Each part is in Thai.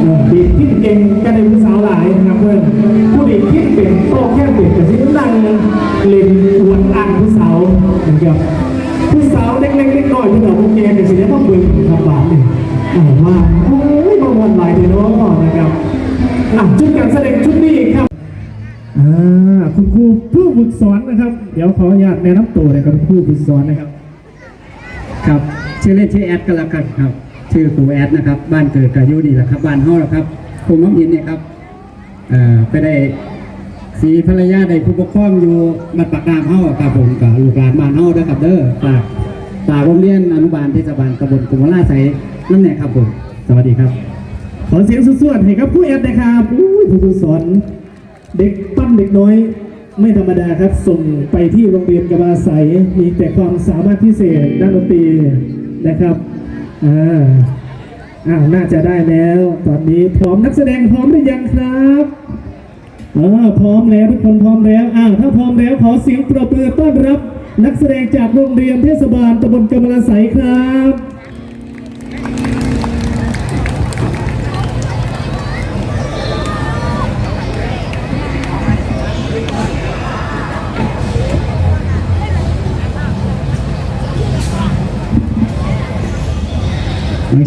เออดีดคิดเก่งกันในผู้สาวหลายนะครับเพื่อนผู้ดีคิดเป็นโตแค่เปลี่ยนแต่ที่นั่งเล่นอวดอ้างผู้สาวนะครับผู้สาวเล็กๆเล็กน้อยที่เราพวกแกเนี่สิได้ต้องเบิ่งครับบาทเนี่ยเอาว่าโอ้ยบางวันหลายเลยเนาะนะครับอะชุดการแสดงชุดนี้ครับอ่าคุณครูผู้ฝึกสอนนะครับ เดี๋ยวขออนุญาตแนะนำตัวเลยครับคุณครูฝึกสอนนะครับ ครับชื่อเล่นชื่อแอดก็แล้วกันครับ ชื่อครูแอดนะครับ บ้านเกิดกายุนี่แหละครับ บ้านเฮาแหละครับครูน้องอินเนี่ยครับไปได้สีภรรยาได้ผู้ปกครองอยู่มัดปากน้ำเฮาครับผมกับลูกหลานบ้านเฮาเด้อครับเด้อฝากฝากโรงเรียนอนุบาลเทศบาลตำบลกุมราไสนั่นแหละครับผมสวัสดีครับ ขอเสียงสวดๆให้กับผู้แอดนะครับอุ้ยผู้ฝึกสอนเด็กปั้นเด็กน้อยไม่ธรรมดาครับ ส่งไปที่โรงเรียนกบาใสมีแต่ความสามารถพิเศษด้านดนตรีนะครับ อ่าอ้าวน่าจะได้แล้ว ตอนนี้พร้อมนักแสดงพร้อมหรือยังครับเออพร้อมแล้วทุกคนพร้อมแล้วอ้าวถ้าพร้อมแล้วขอเสียงปรบมือต้อนรับ นักแสดงจากโรงเรียนเทศบาลตำบลกำมะลาไสยครับ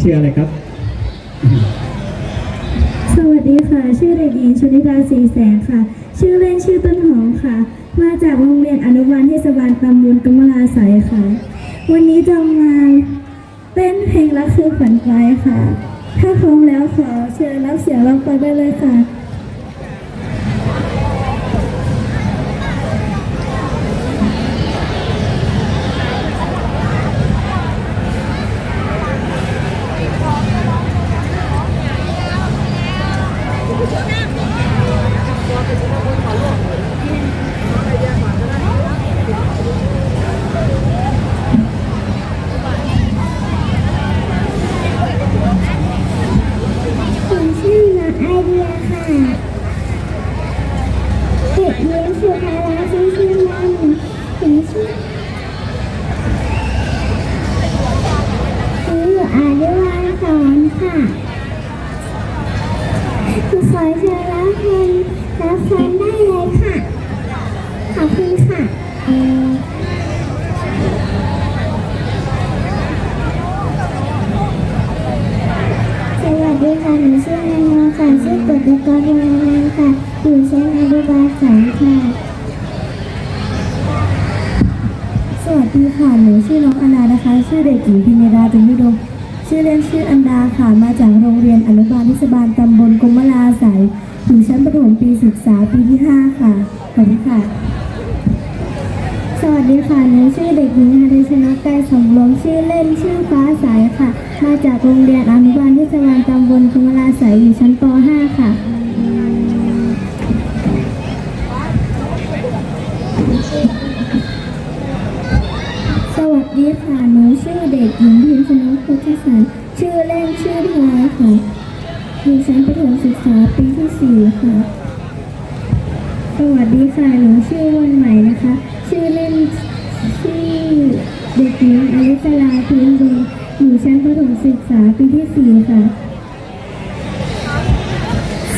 ชื่ออะไรครับ สวัสดีค่ะ ชื่อเด็กหญิงชนิดาสีแสงค่ะ ชื่อเล่นชื่อต้นหอมค่ะ มาจากโรงเรียนอนุบาลเทศบาลตำบลกำมะลาสายค่ะ วันนี้จะมาเต้นเพลงรักคือฝันไฟค่ะ ถ้าพร้อมแล้วขอเชิญรับเสียงรับฟังได้เลยค่ะ ผม เชิญรับชมรับฟังได้เลยค่ะ ขอบคุณค่ะสวัสดีค่ะหนูชื่อแมนวค่ะชื่อกฎกรวงนานค่ะอยู่ชั้นอนุบาลสองค่ะสวัสดีค่ะหนูชื่อน้องอนานะคะ ชื่อเด็กหญิงพิมดาจุนวิดม อเล่นชื่ออันดาค่ะ มาจากโรงเรียนอนุบาลเทศบาลตำบลกรมลาสายอยู่ชั้นประถมปีศึกษาปีที่ 5 ค่ะ ขอบคุณค่ะ สวัสดีค่ะหนูชื่อเด็กหญิงฮาริชนะไกรสมรวมชื่อเล่นชื่อฟ้าใสค่ะ มาจากโรงเรียนอนุบาลเทศบาลตำบลกุมลาสายอยู่ชั้นป .5 ค่ะสวัสดีค่ะหนูชื่อเด็กหญิง พุทธสันชื่อเล่นชื่อพลอยค่ะอยู่ชั้นประถมศึกษาปีที่4ค่ะ สวัสดีค่ะ หนูชื่อวันใหม่นะคะ ชื่อเล่นชื่อเด็กหญิงอลิสลาพื้นดีอยู่ชั้นประถมศึกษาปีที่4ค่ะ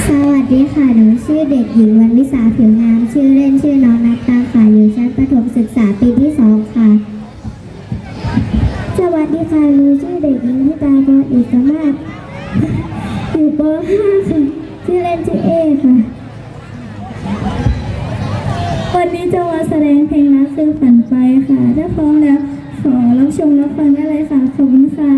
สวัสดีค่ะ หนูชื่อเด็กหญิงวันวิสาผิวงาม ชื่อเล่นชื่อน้องนัตตาค่ะ อยู่ชั้นประถมศึกษาปีที่2 ที่ใครรู้ชื่อเด็กหญิงที่ตากอเอกสมารถอยู่ป .5 ค่ะชื่อเล่นชื่อเอค่ะ วันนี้จะมาแสดงเพลงรักคือฝันไปค่ะ ถ้าพร้อมแล้วขอรับชมรับฟังได้เลยค่ะ ขอบคุณค่ะ